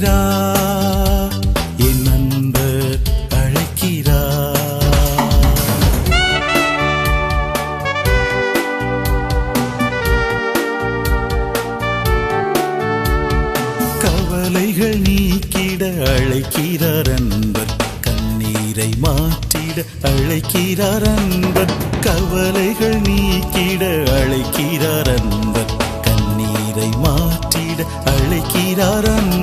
அழைக்கிறார் என் நண்பர் அழைக்கிறார் கவலைகள் நீக்கிட அழைக்கிறார் அன்பர். கண்ணீரை மாற்றிட அழைக்கிறார் அன்பர். கவலைகள் நீக்கிட அழைக்கிறார் அன்பர். கண்ணீரை மாற்றிட அழைக்கிறார் அன்பர்.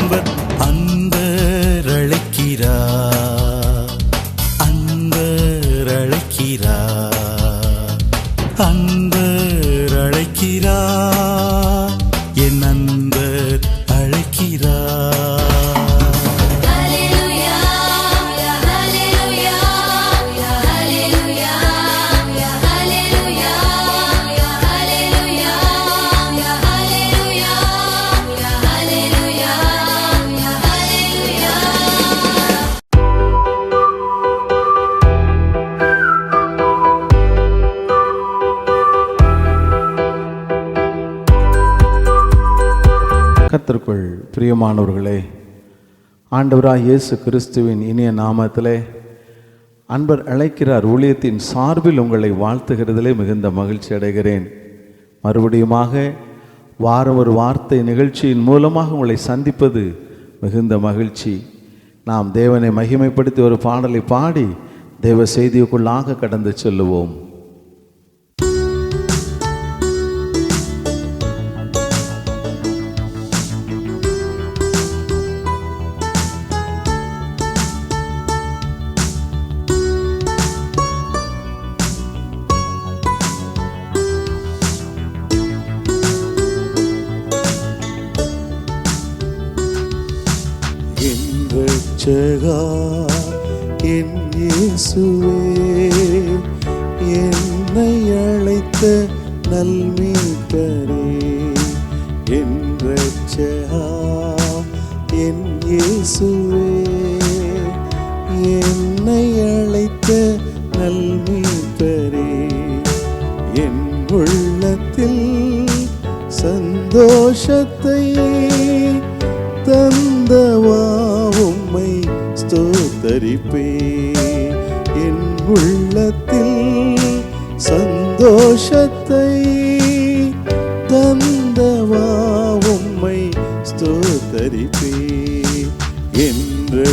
கர்த்தருக்குள் பிரியமானவர்களே ஆண்டவராக இயேசு கிறிஸ்துவின் இனிய நாமத்திலே அன்பர் அழைக்கிறார். ஊழியத்தின் சார்பில் உங்களை வாழ்த்துகிறதிலே மிகுந்த மகிழ்ச்சி அடைகிறேன். மறுபடியுமாக வாரம் ஒரு வார்த்தை நிகழ்ச்சியின் மூலமாக உங்களை சந்திப்பது மிகுந்த மகிழ்ச்சி. நாம் தேவனை மகிமைப்படுத்தி ஒரு பாடலை பாடி தேவ செய்திக்குள்ளாக கடந்து செல்லுவோம். நல்மீட்பரே என் ரட்சகா என் இயேசுவே என்னை அழைத்த நல்மீட்பரே என் உள்ளத்தில் சந்தோஷத்தை தந்தவா உம்மை ஸ்தோத்தரிப்பே. என் உள்ளத்தில் சந்தோஷத்தை ஆதரிப்பே என்று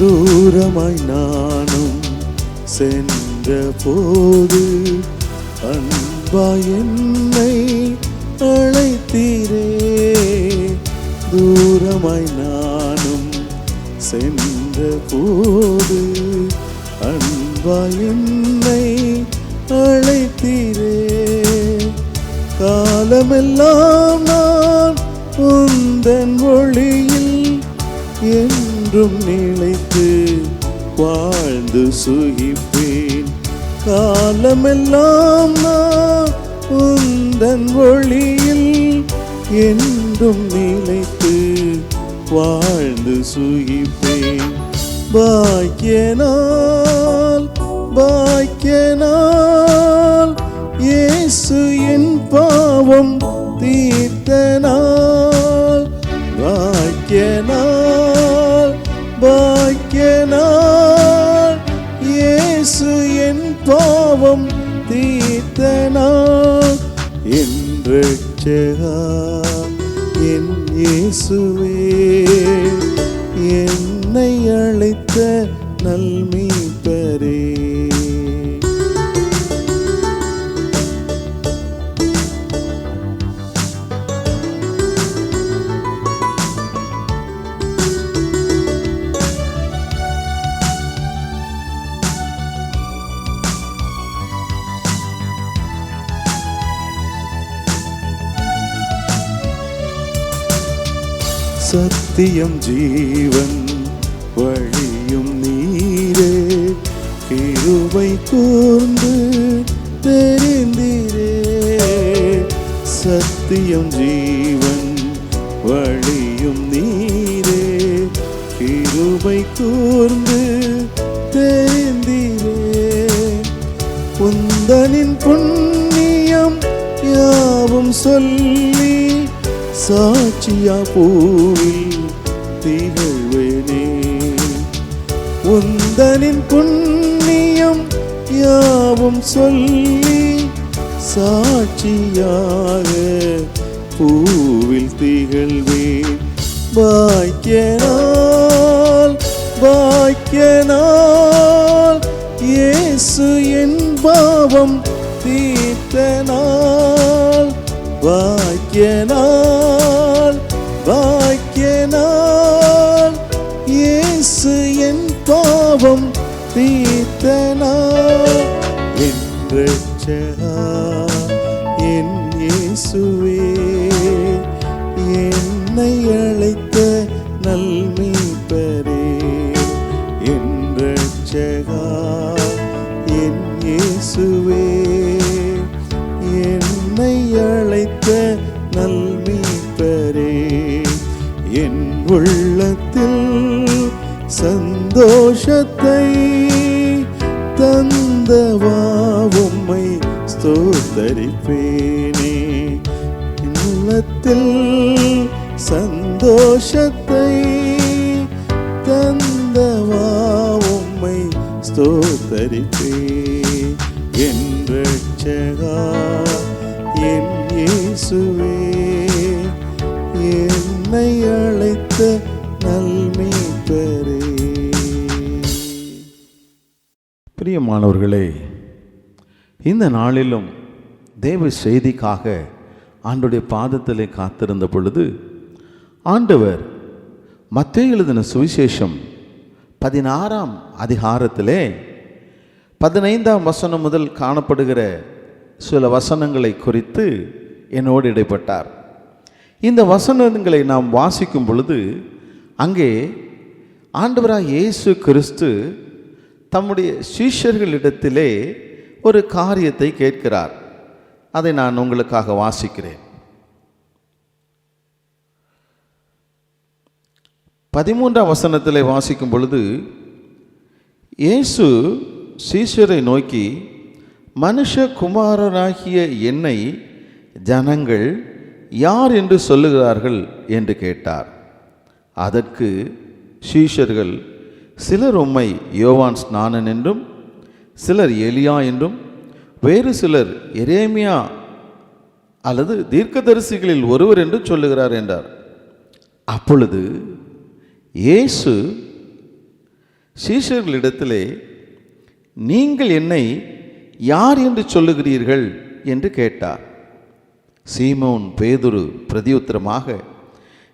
தூரமாய் நானும் சென்ற போது அன்பாய் என்னை அழைத்தீரே. தூரமாய் நானும் சென்ற போது அன்பாய் என்னை அழைத்தீரே. காலமெல்லாம் நான் உந்தன் ஒளியில் என் என்றும் நிலைத்து வாழ்ந்து சுகிப்பேன். காலமெல்லாம் நான் உந்தன் ஒளியில் என்றும் நிலைத்து வாழ்ந்து சுகிப்பேன். பாக்கியனால் பாக்கியனால் இயேசு என் பாவம் தீர்த்தனால் தீர்த்தனால் என் என் இயேசுவே என்னை அழைத்த நல்மீ சத்தியம் ஜீவன் வழியும் நீரே. கிருபை கூர்ந்து தெரிந்தீரே. சத்தியம் ஜீவன் வழியும் நீரே. கிருபை கூர்ந்து தெரிந்தீரே. உந்தனின் புண்ணியம் யாவும் சொல்லி சாட்சியா பூவில் திகழ்வேனே உந்தனின் புண்ணியம் யாவும் சொல்லி சாட்சியாக பூவில் திகழ்வேன் பாக்கியனால் பாக்கியனால் இயேசு என் பாவம் தீர்த்தனால் வாக்கியனால் வாக்கியனால் இயேசு என் பாவம் தீர்த்தனால் என் ரட்சகா என் இயேசுவே என்னை அழைத்த நல்மீட்பரே என் ரட்சகா என் இயேசுவே ஆண்டவா உம்மை ஸ்தோத்தரிப்பே. என் ரட்சகா என் இயேசுவே என்னை அழைத்த நல்மீட்பரே பிரியமானவர்களே இந்த நாளிலும் தேவ செய்திக்காக ஆண்டுடைய பாதத்திலே காத்திருந்த பொழுது ஆண்டவர் மத்திய எழுதின சுவிசேஷம் பதினாறாம் அதிகாரத்திலே பதினைந்தாம் வசனம் முதல் காணப்படுகிற சில வசனங்களை குறித்து என்னோடு இடைப்பட்டார். இந்த வசனங்களை நாம் வாசிக்கும் பொழுது அங்கே ஆண்டவராக இயேசு கிறிஸ்து தம்முடைய சீஷர்களிடத்திலே ஒரு காரியத்தை கேட்கிறார். அதை நான் உங்களுக்காக வாசிக்கிறேன். பதிமூன்றாம் வசனத்தில் வாசிக்கும் பொழுது இயேசு சீஷரை நோக்கி மனுஷகுமாரனாகிய என்னை ஜனங்கள் யார் என்று சொல்லுகிறார்கள்? என்று கேட்டார். அதற்கு சீஷர்கள் சிலர் உம்மை யோவான் ஸ்நானன் என்றும் சிலர் எலியா என்றும் வேறு சிலர் எரேமியா அல்லது தீர்க்கதரிசிகளில் ஒருவர் என்று சொல்லுகிறார் என்றார். அப்பொழுது இயேசு சீஷர்களிடத்திலே நீங்கள் என்னை யார் என்று சொல்லுகிறீர்கள்? என்று கேட்டார். சீமோன் பேதுரு பிரதியுத்தரமாக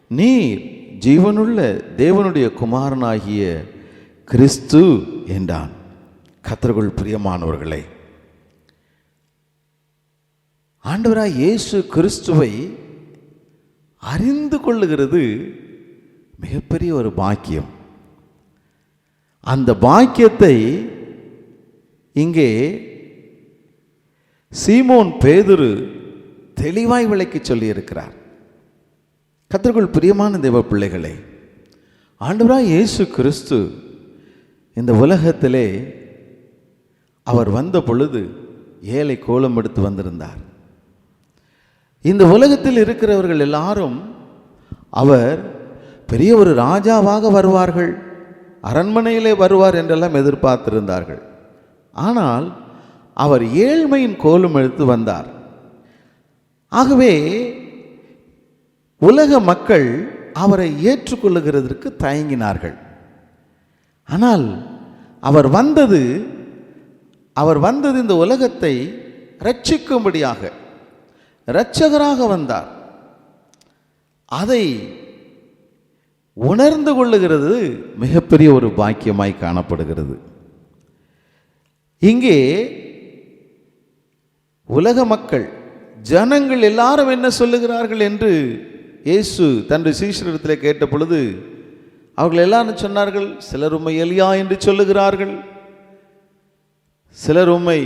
நீர் ஜீவனுள்ள தேவனுடைய குமாரனாகிய கிறிஸ்து என்றான். கத்தர்கள் பிரியமானவர்களே ஆண்டவராய் இயேசு கிறிஸ்துவை அறிந்து கொள்ளுகிறது மிகப்பெரிய ஒரு பாக்கியம். அந்த பாக்கியத்தை இங்கே சீமோன் பேதுரு தெளிவாய் விளக்கி சொல்லியிருக்கிறார். கத்தர்கள் பிரியமான தெய்வ பிள்ளைகளே ஆண்டவராக இயேசு கிறிஸ்து இந்த உலகத்திலே அவர் வந்த பொழுது ஏழை கோலம் எடுத்து வந்திருந்தார். இந்த உலகத்தில் இருக்கிறவர்கள் எல்லாரும் அவர் பெரிய ஒரு ராஜாவாக வருவார்கள். அரண்மனையிலே வருவார் என்றெல்லாம் எதிர்பார்த்திருந்தார்கள். ஆனால் அவர் ஏழ்மையின் கோலம் எடுத்து வந்தார். ஆகவே உலக மக்கள் அவரை ஏற்றுக்கொள்ளுகிறதற்கு தயங்கினார்கள். ஆனால் அவர் வந்தது அவர் வந்தது இந்த உலகத்தை ரட்சிக்கும்படியாக இரட்சகராக வந்தார். அதை உணர்ந்து கொள்ளுகிறது மிகப்பெரிய ஒரு பாக்கியமாய் காணப்படுகிறது. இங்கே உலக மக்கள் ஜனங்கள் எல்லாரும் என்ன சொல்லுகிறார்கள் என்று இயேசு தன்னுடைய சீஷரிடத்தில் கேட்ட பொழுது அவர்கள் எல்லாரும் சொன்னார்கள்? சிலர் உம்மை எலியா என்று சொல்லுகிறார்கள். சிலர் உம்மை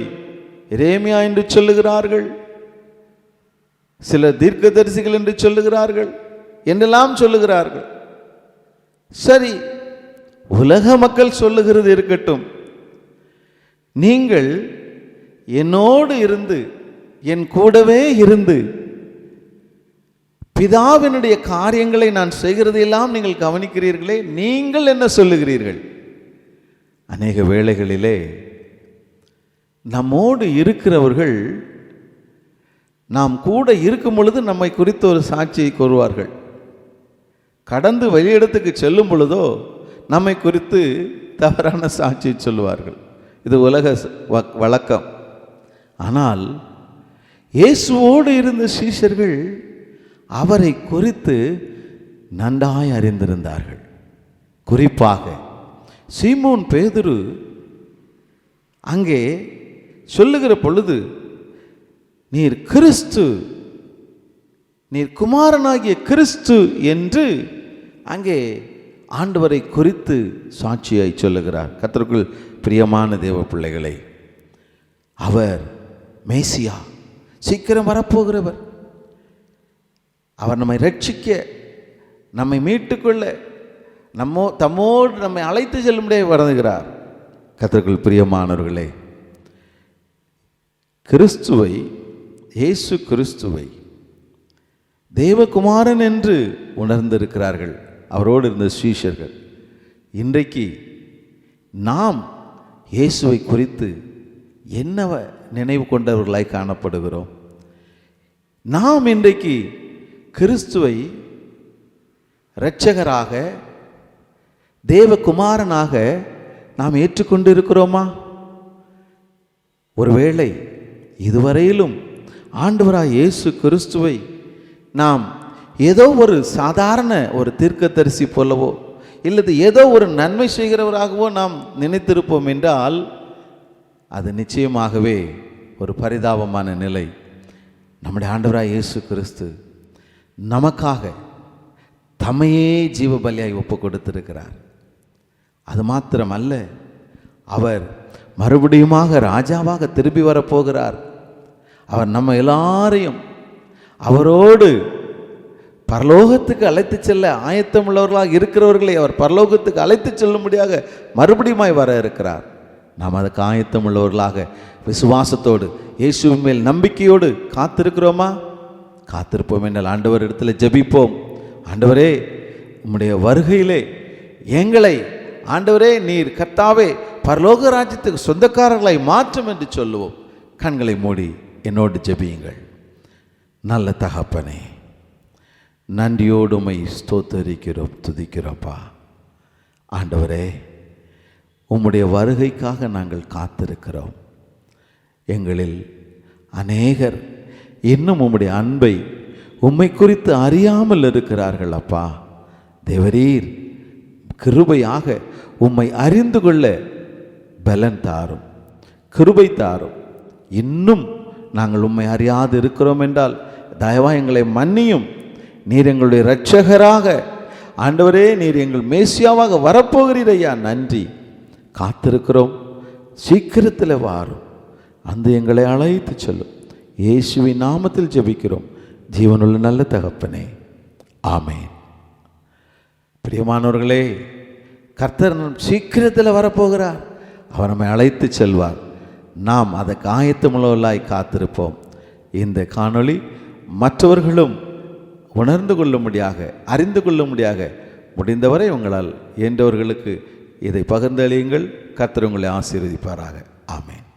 இரேமியா என்று சொல்லுகிறார்கள். சில தீர்க்கதரிசிகள் என்று சொல்லுகிறார்கள். என்றெல்லாம் சொல்லுகிறார்கள். சரி உலக மக்கள் சொல்லுகிறது இருக்கட்டும். நீங்கள் என்னோடு இருந்து என் கூடவே இருந்து பிதாவினுடைய காரியங்களை நான் செய்கிறதையெல்லாம் நீங்கள் கவனிக்கிறீர்களே நீங்கள் என்ன சொல்லுகிறீர்கள்? அநேக வேளைகளிலே நம்மோடு இருக்கிறவர்கள் நாம் கூட இருக்கும் பொழுது நம்மை குறித்த ஒரு சாட்சியை கூறுவார்கள். கடந்து வெளியிடத்துக்கு செல்லும் பொழுதோ நம்மை குறித்து தவறான சாட்சி சொல்லுவார்கள். இது உலக வ- வழக்கம். ஆனால் இயேசுவோடு இருந்த சீஷர்கள் அவரை குறித்து நன்றாய் அறிந்திருந்தார்கள். குறிப்பாக சீமோன் பேதுரு அங்கே சொல்லுகிற பொழுது நீர் கிறிஸ்து நீர் குமாரனாகிய கிறிஸ்து என்று அங்கே ஆண்டவரை குறித்து சாட்சியாய் சொல்லுகிறார். கத்தருக்குள் பிரியமான தேவ பிள்ளைகளை அவர் மேசியா சீக்கிரம் வரப்போகிறவர். அவர் நம்மை ரட்சிக்க நம்மை மீட்டுக்கொள்ள நம்மோ தம்மோடு நம்மை அழைத்து செல்லும்படியே வருகிறார். கத்தர்கள் பிரியமானவர்களே கிறிஸ்துவை இயேசு கிறிஸ்துவை தேவகுமாரன் என்று உணர்ந்திருக்கிறார்கள். அவரோடு இருந்த ஸ்ரீஷர்கள் இன்றைக்கு நாம் இயேசுவை குறித்து என்னவ நினைவு கொண்டவர்களாய் காணப்படுகிறோம்? நாம் இன்றைக்கு கிறிஸ்துவை இரட்சகராக தேவகுமாரனாக நாம் ஏற்றுக்கொண்டு இருக்கிறோமா ஒருவேளை இதுவரையிலும் ஆண்டவராய் இயேசு கிறிஸ்துவை நாம் ஏதோ ஒரு சாதாரண ஒரு தீர்க்கதரிசி போலவோ இல்லது ஏதோ ஒரு நன்மை செய்கிறவராகவோ நாம் நினைத்திருப்போம் என்றால் அது நிச்சயமாகவே ஒரு பரிதாபமான நிலை. நம்முடைய ஆண்டவராக இயேசு கிறிஸ்து நமக்காக தமையே ஜீவ பலியாய் ஒப்பு கொடுத்திருக்கிறார் அது மாத்திரமல்ல அவர் மறுபடியுமாக ராஜாவாக திரும்பி வரப்போகிறார். அவர் நம்ம எல்லாரையும் அவரோடு பரலோகத்துக்கு அழைத்து செல்ல ஆயத்தமுள்ளவர்களாக இருக்கிறவர்களை அவர் பரலோகத்துக்கு அழைத்து செல்லும்படியாக மறுபடியுமாய் வர இருக்கிறார். நாம் அதுக்கு ஆயத்தமுள்ளவர்களாக விசுவாசத்தோடு இயேசுவின் மேல் நம்பிக்கையோடு காத்திருக்கிறோமா? காத்திருப்போம் என்றால் ஆண்டவர் இடத்துல ஜெபிப்போம். ஆண்டவரே உம்முடைய வருகையிலே எங்களை ஆண்டவரே நீர் கர்த்தாவே பரலோக ராஜ்யத்துக்கு சொந்தக்காரர்களை மாற்றும் என்று சொல்லுவோம். கண்களை மூடி என்னோடு ஜெபியுங்கள். நல்ல தகப்பனே நன்றியோடு ஸ்தோத்தரிக்கிறோம் துதிக்கிறோப்பா ஆண்டவரே உம்முடைய வருகைக்காக நாங்கள் காத்திருக்கிறோம். எங்களில் அநேகர் இன்னும் உம்முடைய அன்பை உம்மை குறித்து அறியாமல் இருக்கிறார்கள் அப்பா. தேவரீர் கிருபையாக உம்மை அறிந்து கொள்ள பலன் தாரும் கிருபை தாரும். இன்னும் நாங்கள் உம்மை அறியாது இருக்கிறோம் என்றால் தயவா எங்களை மன்னியும். நீர் எங்களுடைய இரட்சகராக. ஆண்டவரே நீர் எங்கள் மேசியாவாக வரப்போகிறீர் ஐயா. நன்றி. காத்திருக்கிறோம். சீக்கிரத்தில் வாரும். அந்த எங்களை அழைத்து செல்லும். இயேசுவின் நாமத்தில் ஜெபிக்கிறோம். ஜீவனுள்ள நல்ல தகப்பனே. ஆமேன். பிரியமானவர்களே கர்த்தர் சீக்கிரத்தில் வரப்போகிறார். அவர் நம்மை அழைத்து செல்வார். நாம் அதற்கு ஆயத்தமுள்ளவர்களாய் காத்திருப்போம். இந்த காணொளி மற்றவர்களும் உணர்ந்து கொள்ளும்படியாக அறிந்து கொள்ளும்படியாக முடிந்தவரை உங்களால் இயன்றவர்களுக்கு இதை பகிர்ந்தளியுங்கள். கர்த்தர் உங்களை ஆசீர்வதிப்பாராக. ஆமேன்.